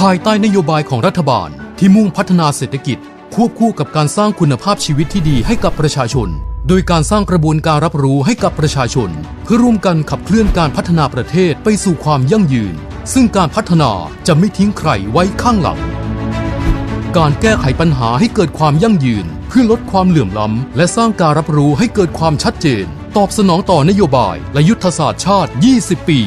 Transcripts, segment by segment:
ภายใต้นโยบายของรัฐบาลที่มุ่งพัฒนาเศรษฐกิจ ควบคู่กับการสร้างคุณภาพชีวิตที่ดีให้กับประชาชน โดยการสร้างกระบวนการรับรู้ให้กับประชาชน เพื่อร่วมกันขับเคลื่อนการพัฒนาประเทศไปสู่ความยั่งยืน ซึ่งการพัฒนาจะไม่ทิ้งใครไว้ข้างหลัง การแก้ไขปัญหาให้เกิดความยั่งยืน เพื่อลดความเหลื่อมล้ำ และสร้างการรับรู้ให้เกิดความชัดเจน ตอบสนองต่อนโยบายและยุทธศาสตร์ชาติ 20 ปี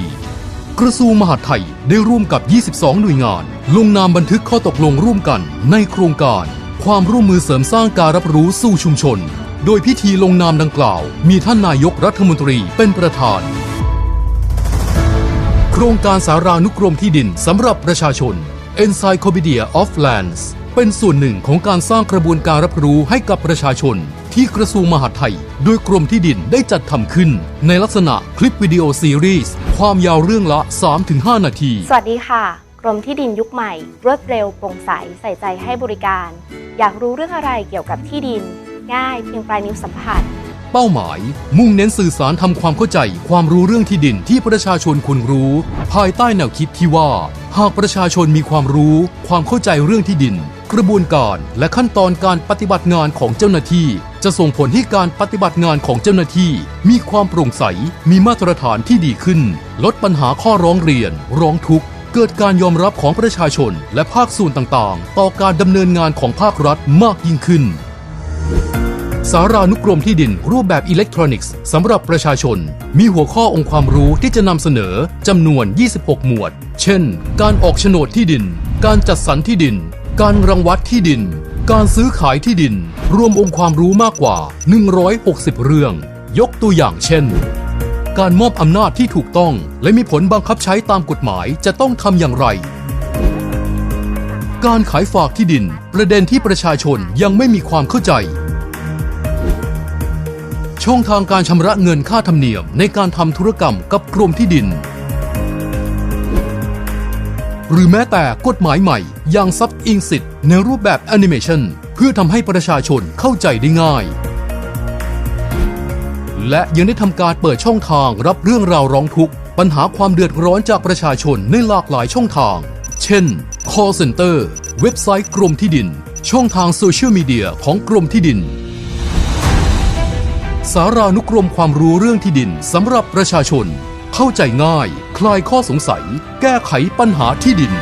กระทรวงมหาดไทยได้ร่วมกับ 22 หน่วยงาน ลงนามบันทึกข้อตกลงร่วมกันในโครงการ ความร่วมมือเสริมสร้างการรับรู้สู่ชุมชน โดยพิธีลงนามดังกล่าว มีท่านนายกรัฐมนตรีเป็นประธาน โครงการสารานุกรมที่ดินสำหรับประชาชน Encyclopedia of Lands เป็นส่วนหนึ่งของการสร้างกระบวนการรับรู้ให้กับประชาชน ที่กระทรวงมหาดไทย โดยกรมที่ดินได้จัดทำขึ้น ในลักษณะคลิปวิดีโอซีรีส์ ความยาวเรื่องละ 3-5 นาที สวัสดีค่ะ กรมที่ดินยุคใหม่ รวดเร็วโปร่งใสใส่ใจให้บริการ อยากรู้เรื่องอะไรเกี่ยวกับที่ดิน ง่ายเพียงปลายนิ้วสัมผัส เป้าหมาย มุ่งเน้นสื่อสารทำความเข้าใจ ความรู้เรื่องที่ดินที่ประชาชนควรรู้ ภายใต้แนวคิดที่ว่า หากประชาชนมีความรู้ ความเข้าใจเรื่องที่ดิน กระบวนการและขั้นตอนการปฏิบัติงานของเจ้าหน้าที่ จะส่งผลให้การปฏิบัติงานของเจ้าหน้าที่ มีความโปร่งใส มีมาตรฐานที่ดีขึ้น ลดปัญหาข้อร้องเรียน ร้องทุกข์ เกิดการยอมรับของประชาชน และภาคส่วนต่างๆ ต่อการดำเนินงานของภาครัฐมากยิ่งขึ้น สารานุกรมที่ดินรูปแบบอิเล็กทรอนิกส์สำหรับประชาชน มีหัวข้อองค์ความรู้ที่จะนำเสนอจำนวน 26 หมวด เช่น การออกโฉนดที่ดิน การจัดสรรที่ดิน การรังวัดที่ดิน การซื้อขายที่ดิน รวมองค์ความรู้มากกว่า 160 เรื่อง ยกตัวอย่างเช่น การมอบอำนาจที่ถูกต้อง และมีผลบังคับใช้ตามกฎหมายจะต้องทำอย่างไร การขายฝากที่ดิน ประเด็นที่ประชาชนยังไม่มีความเข้าใจ ช่องทางการชำระเงินค่าธรรมเนียมในการทำธุรกรรมกับกรมที่ดิน หรือแม้แต่กฎหมายใหม่อย่างซับอิงสิทธิ์ในรูปแบบแอนิเมชันเพื่อทำให้ประชาชนเข้าใจได้ง่าย และยังได้ทำการเปิดช่องทางรับเรื่องราวร้องทุกข์ ปัญหาความเดือดร้อนจากประชาชนในหลากหลายช่องทาง เช่น call center เว็บไซต์กรมที่ดิน ช่องทางโซเชียลมีเดียของกรมที่ดิน สารานุกรมความรู้เรื่องที่ดินสำหรับประชาชน เข้าใจง่าย คลายข้อสงสัย แก้ไขปัญหาที่ดิน